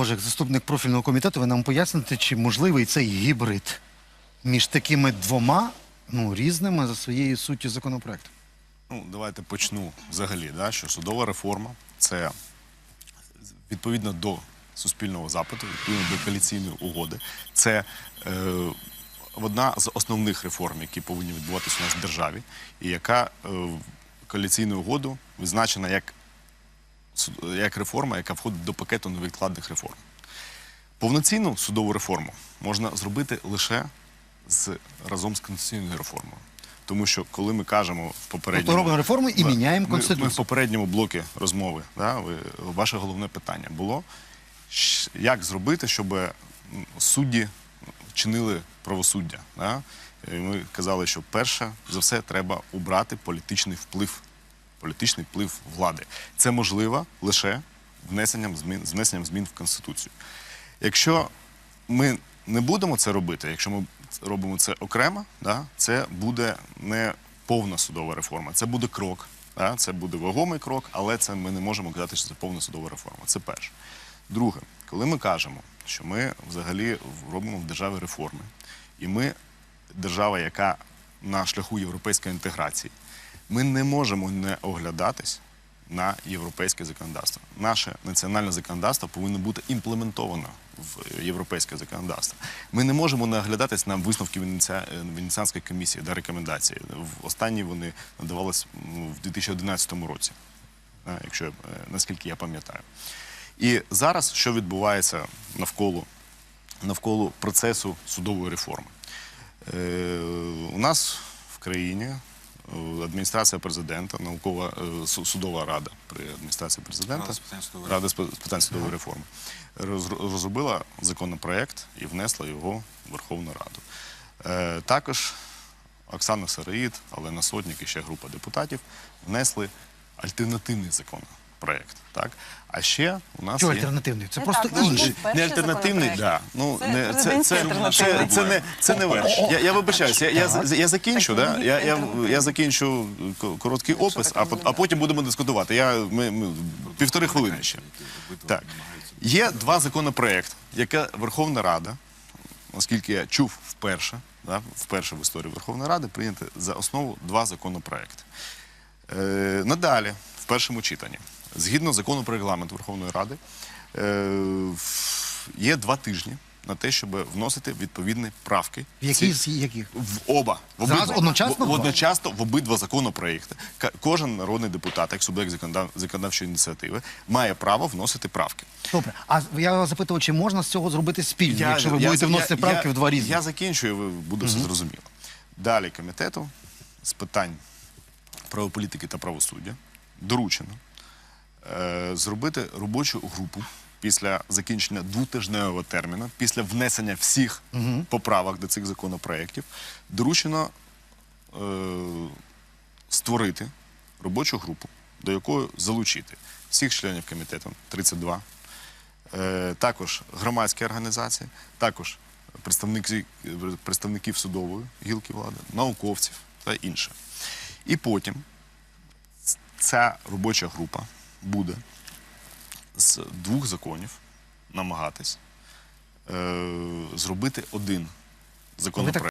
Може, як заступник профільного комітету, ви нам поясните, чи можливий цей гібрид між такими двома ну, різними за своєю суттю законопроектами? Ну, давайте почну взагалі, да, що судова реформа це відповідно до суспільного запиту, відповідно до коаліційної угоди. Це е, одна з основних реформ, які повинні відбуватися у нас в державі, і яка е, коаліційною угоду визначена як, як реформа, яка входить до пакету невідкладних реформ. Повноцінну судову реформу можна зробити лише з, разом з конституційною реформою. Тому що коли ми кажемо в попередньому... Робимо реформу і Да. міняємо Ми- Ми, в попередньому блокі розмови, да, ви, ваше головне питання було, як зробити, щоб судді чинили правосуддя. Да? Ми казали, що перше за все треба убрати політичний вплив, політичний вплив влади. Це можливо лише внесенням змін, з внесенням змін в Конституцію. Якщо ми не будемо це робити, якщо ми робимо це окремо, да, це буде не повна судова реформа, це буде крок. Да, це буде вагомий крок, але це ми не можемо казати, що це повна судова реформа. Це перше. Друге, коли ми кажемо, що ми взагалі робимо в державі реформи, і ми держава, яка на шляху європейської інтеграції, ми не можемо не оглядатись на європейське законодавство. Наше національне законодавство повинно бути імплементовано в європейське законодавство. Ми не можемо не оглядатись на висновки е, Венеціанської комісії да, рекомендації. Останні вони надавались в 2011 році, е, якщо е, наскільки я пам'ятаю. І зараз що відбувається навколо, навколо процесу судової реформи? У нас в країні адміністрація президента, наукова е, судова рада при адміністрації президента, Рада з питань судової реформи, розробила законопроект і внесла його в Верховну Раду. Е, Також Оксана Сараїд, Олена Сотник і ще група депутатів внесли альтернативний законопроект. Так? А ще у нас Що є... альтернативний? Це Не просто так, інший. був Не альтернативний, да. Ну, Це не, це, це, це, це, не, це не верш. Я, я вибачаюся, я, я, я закінчу, да? я, я, я закінчу короткий опис, а, а потім будемо дискутувати. Я, ми, ми, півтори хвилини ще. Так. Є два законопроекти, яке Верховна Рада, наскільки я чув вперше, да, вперше в історії Верховної Ради, прийняти за основу два законопроекти. Е, надалі, в першому читанні, згідно закону про регламент Верховної Ради, е, є два тижні на те, щоб вносити відповідні правки. В які Ці- яких? в оба. В обидва. одночасно В, одночасно в обидва законопроекти. Кожен народний депутат, як суб'єкт законодав- законодавчої ініціативи, має право вносити правки. Добре. А я вас запитував, чи можна з цього зробити спільно, якщо ви будете вносити правки я, в два різні? Я закінчую, ви буде все зрозуміло. Далі комітету з питань правополітики та правосуддя доручено зробити робочу групу після закінчення двотижневого терміну, після внесення всіх поправок до цих законопроєктів, доручено е, створити робочу групу, до якої залучити всіх членів комітету 32, е, також громадські організації, також представників судової гілки влади, науковців та інше. І потім ця робоча група буде з двох законів намагатись е, зробити один законопроект.